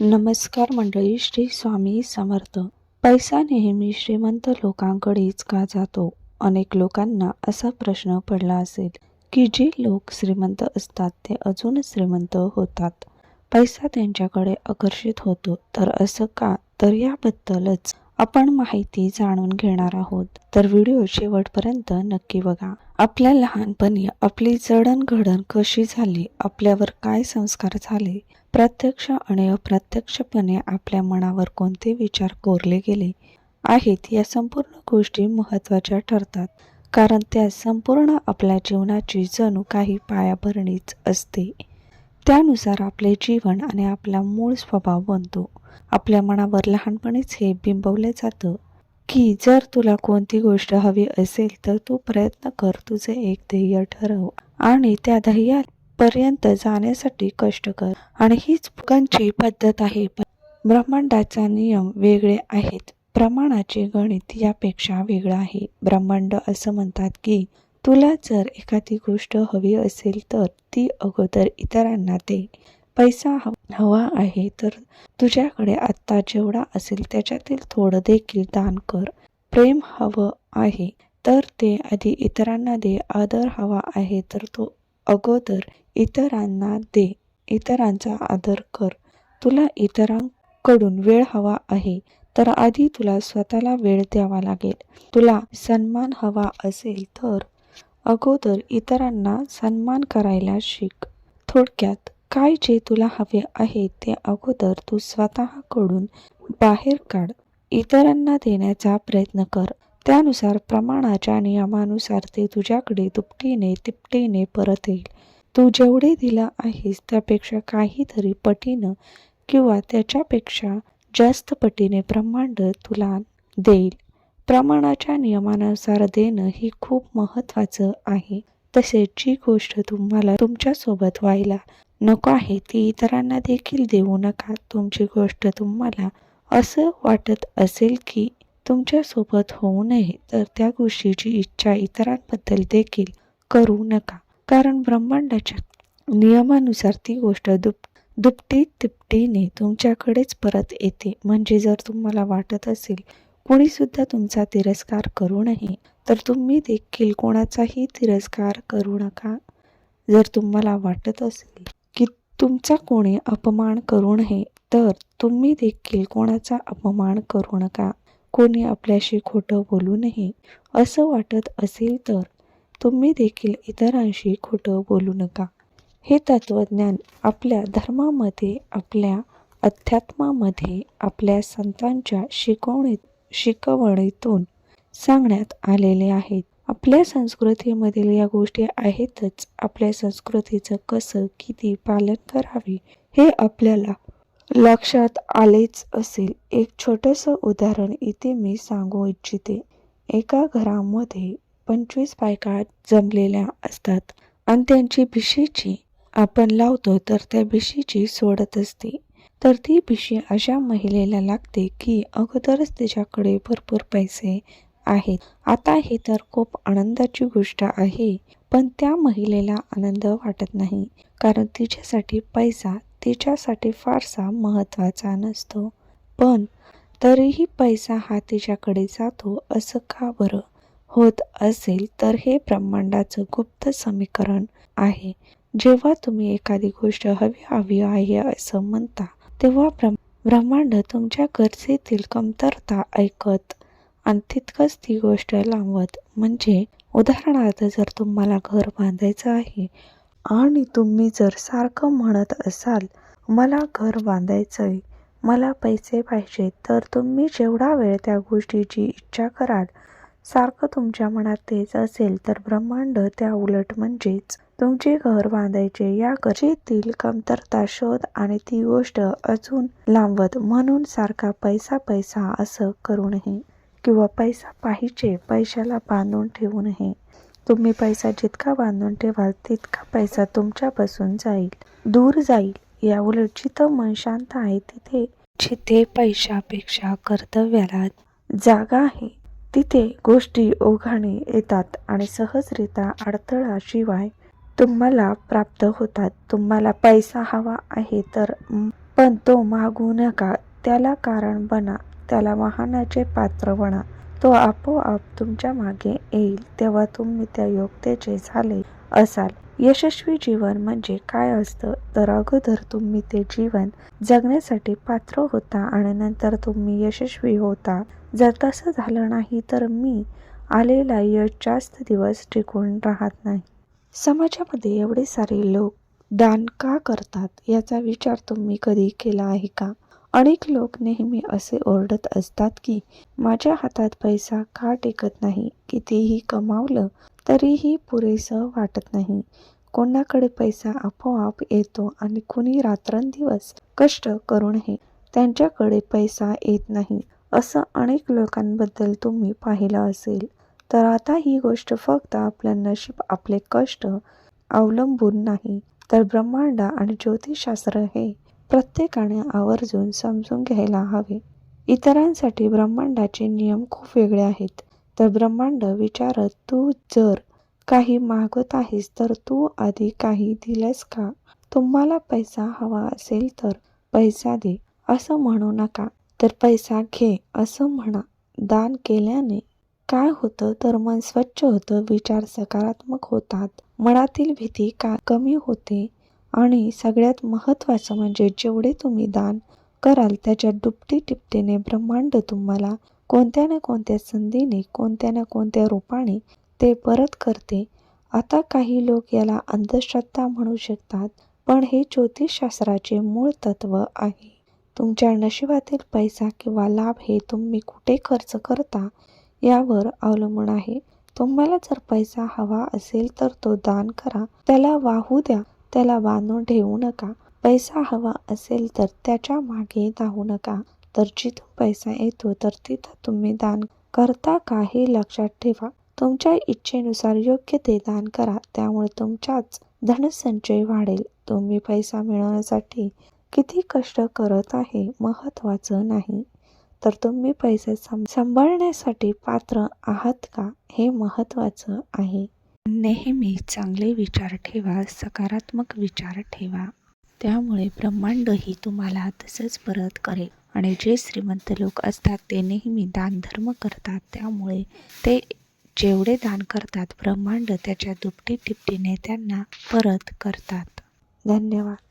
नमस्कार मंडळी श्री स्वामी समर्थ. पैसा नेहमी श्रीमंत लोकांकडेच का जातो? अनेक लोकांना असा प्रश्न पडला असेल की जे लोक श्रीमंत असतात ते अजून श्रीमंत होतात. पैसा त्यांच्याकडे आकर्षित होतो तर असं का? तर याबद्दलच आपण माहिती जाणून घेणार आहोत. तर व्हिडिओ शेवटपर्यंत नक्की बघा. आपल्या लहानपणी आपली जडणघडण कशी झाली? आपल्यावर काय संस्कार झाले? प्रत्यक्ष आणि अप्रत्यक्षपणे आपल्या मनावर कोणते विचार कोरले गेले आहेत या संपूर्ण गोष्टी महत्त्वाच्या ठरतात. कारण त्या संपूर्ण आपल्या जीवनाची जणू काही पायाभरणीच असते. त्यानुसार आपले जीवन आणि आपला मूळ स्वभाव बनतो. आपल्या मनावर लहानपणीच हे बिंबवले जातं की जर तुला कोणती गोष्ट हवी असेल तर तू प्रयत्न कर तुझे एक ध्येय ठरव आणि त्या पर्यंत जाण्यासाठी कष्ट कर. आणि हीच फुकांची पद्धत आहे. पण ब्रह्मांडाचा नियम वेगळे आहेत. प्रमाणाचे गणित यापेक्षा वेगळं आहे. ब्रह्मांड असं म्हणतात की तुला जर एखादी गोष्ट हवी असेल तर ती अगोदर इतरांना दे. पैसा हवा आहे तर तुझ्याकडे आत्ता जेवढा असेल त्याच्यातील थोडं देखील दान कर. प्रेम हवं आहे. तर ते आधी इतरांना दे. आदर हवा आहे तर तो अगोदर इतरांना दे. इतरांचा आदर कर. तुला इतरांकडून वेळ हवा आहे तर आधी तुला स्वतःला वेळ द्यावा लागेल. तुला सन्मान हवा असेल तर अगोदर इतरांना सन्मान करायला शिक. थोडक्यात काय जे तुला हवे आहे ते अगोदर तू स्वतःकडून बाहेर काढ. इतरांना देण्याचा प्रयत्न कर. त्यानुसार प्रमाणाच्या नियमानुसार ते तुझ्याकडे दुपटीने तिपटीने परत येईल. तू जेवढे दिलं आहेस त्यापेक्षा काहीतरी पटीनं किंवा त्याच्यापेक्षा जास्त पटीने ब्रह्मांड तुला देईल. प्रमाणाच्या नियमानुसार देणं ही खूप महत्त्वाचं आहे. तसेच जी गोष्ट तुम्हाला तुमच्यासोबत व्हायला नको आहे ती इतरांना देखील देऊ नका. तुमची गोष्ट तुम्हाला असं वाटत असेल की तुमच्यासोबत होऊ नये तर त्या गोष्टीची इच्छा इतरांबद्दल देखील करू नका. कारण ब्रह्मांडाच्या नियमानुसार ती गोष्ट दुप दुपटी तिपटीने तुमच्याकडेच परत येते. म्हणजे जर तुम्हाला वाटत असेल कोणीसुद्धा तुमचा तिरस्कार करू नये तर तुम्ही देखील कोणाचाही तिरस्कार करू नका. जर तुम्हाला वाटत असेल की तुमचा कोणी अपमान करू नये तर तुम्ही देखील कोणाचा अपमान करू नका. कोणी आपल्याशी खोटं बोलू नये. असं वाटत असेल तर तुम्ही देखील इतरांशी खोटं बोलू नका. हे तत्त्वज्ञान आपल्या धर्मामध्ये आपल्या अध्यात्मामध्ये आपल्या संतांच्या शिकवणीत शिकवणीतून सांगण्यात आलेले आहेत. आपल्या संस्कृतीमधील या गोष्टी आहेतच. आपल्या संस्कृतीचं कसं किती पालन करावे हे आपल्याला लक्षात आलेच असेल. एक छोटंसं उदाहरण इथे मी सांगू इच्छिते. एका घरामध्ये पंचवीस बायका जमलेल्या असतात आणि त्यांची भिशीची आपण लावतो तर त्या भिशीची सोडत असते. तर ती भिशी अशा महिलेला लागते की अगोदरच तिच्याकडे भरपूर पैसे आहेत. आता हे तर खूप आनंदाची गोष्ट आहे पण त्या महिलेला आनंद वाटत नाही कारण तिच्यासाठी पैसा तिच्यासाठी फारसा महत्त्वाचा नसतो. पण तरीही पैसा हा तिच्याकडे जातो असं का बरं? होत असेल तर हे ब्रह्मांडाचं गुप्त समीकरण आहे. जेव्हा तुम्ही एखादी गोष्ट हवी हवी आहे असं म्हणता तेव्हा ब्रह्म ब्रह्मांड तुमच्या गरजेतील कमतरता ऐकत आणि तितकंच ती गोष्ट लावत म्हणजे उदाहरणार्थ जर तुम्हाला घर बांधायचं आहे आणि तुम्ही जर सारखं म्हणत असाल मला घर बांधायचं आहे मला पैसे पाहिजे तर तुम्ही जेवढा वेळ त्या गोष्टीची इच्छा कराल सारखं तुमच्या मनात तेच असेल तर ब्रह्मांड त्या उलट म्हणजेच तुमचे घर बांधायचे या गरजेतील कमतरता शोध आणि ती गोष्ट अजून लांबत म्हणून सारखा पैसा पैसा असं करू नये किंवा पैसा पाहिजे पैशाला बांधून ठेवू नये. तुम्ही पैसा जितका बांधून ठेवाल तितका पैसा तुमच्यापासून जाईल. दूर जाईल. या उलट जिथं मन शांत आहे तिथे जिथे पैशापेक्षा कर्तव्याला जागा आहे तिथे गोष्टी ओघाने येतात आणि सहजरित्या अडथळाशिवाय तुम्हाला प्राप्त होतात. तुम्हाला पैसा हवा आहे तर पण तो मागू नका. त्याला कारण बना. त्याला वाहनाचे पात्र बना. तो आपोआप तुमच्या मागे येईल तेव्हा तुम्ही त्या योग्यतेचे झाले असाल. यशस्वी जीवन म्हणजे काय असतं? तर अगोदर तुम्ही ते जीवन जगण्यासाठी पात्र होता आणि नंतर तुम्ही यशस्वी होता. जर तसं झालं नाही तर मी आलेला यश जास्त दिवस टिकून राहत नाही. समाजामध्ये एवढे सारे लोक दान का करतात? याचा विचार तुम्ही कधी केला आहे का? अनेक लोक नेहमी असे ओरडत असतात की माझ्या हातात पैसा का टिकत नाही? कितीही कमावलं तरीही पुरेसं वाटत नाही. कोणाकडे पैसा आपोआप येतो आणि कुणी रात्रंदिवस कष्ट करूनही त्यांच्याकडे पैसा येत नाही. असं अनेक लोकांबद्दल तुम्ही पाहिलं असेल तर आता ही गोष्ट फक्त आपलं नशीब आपले कष्ट अवलंबून नाही तर ब्रह्मांड आणि ज्योतिषशास्त्र हे प्रत्येकाने आवर्जून समजून घ्यायला हवे. इतरांसाठी ब्रह्मांडाचे नियम खूप वेगळे आहेत. तर ब्रह्मांड विचारत तू जर काही मागत आहेस तर तू आधी काही दिलंस का? तुम्हाला पैसा हवा असेल तर पैसा दे असं म्हणू नका. तर पैसा घे असं म्हणा. दान केल्याने काय होतं? तर मन स्वच्छ होतं विचार सकारात्मक होतात. मनातील भीती का कमी होते? आणि सगळ्यात महत्त्वाचं म्हणजे जेवढे तुम्ही दान कराल त्याच्या दुपटी टिपटीने ब्रह्मांड तुम्हाला कोणत्या ना कोणत्या संधीने कोणत्या ना कोणत्या रूपाने ते परत करते. आता काही लोक याला अंधश्रद्धा म्हणू शकतात पण हे ज्योतिषशास्त्राचे मूळ तत्व आहे. तुमच्या नशिबातील पैसा किंवा लाभ हे तुम्ही कुठे खर्च करता यावर अवलंबून आहे. तुम्हाला जर पैसा हवा असेल तर तो दान करा. त्याला वाहू द्या. त्याला बांधून ठेवू नका. पैसा हवा असेल तर त्याच्यामागे धावू नका. तर जिथून पैसा येतो तर तिथं तुम्ही दान करता का हे लक्षात ठेवा. तुमच्या इच्छेनुसार योग्य ते दान करा. त्यामुळे तुमचाच धनसंचय वाढेल. तुम्ही पैसा मिळवण्यासाठी किती कष्ट करत आहे महत्त्वाचं नाही. तर तुम्ही पैसे सं सांभाळण्यासाठी पात्र आहात का हे महत्त्वाचं आहे. नेहमी चांगले विचार ठेवा सकारात्मक विचार ठेवा. त्यामुळे ब्रह्मांडही तुम्हाला तसंच परत करेल. आणि जे श्रीमंत लोक असतात ते नेहमी दानधर्म करतात. त्यामुळे ते जेवढे दान करतात ब्रह्मांड त्याच्या दुपटी टिपटीने त्यांना परत करतात. धन्यवाद.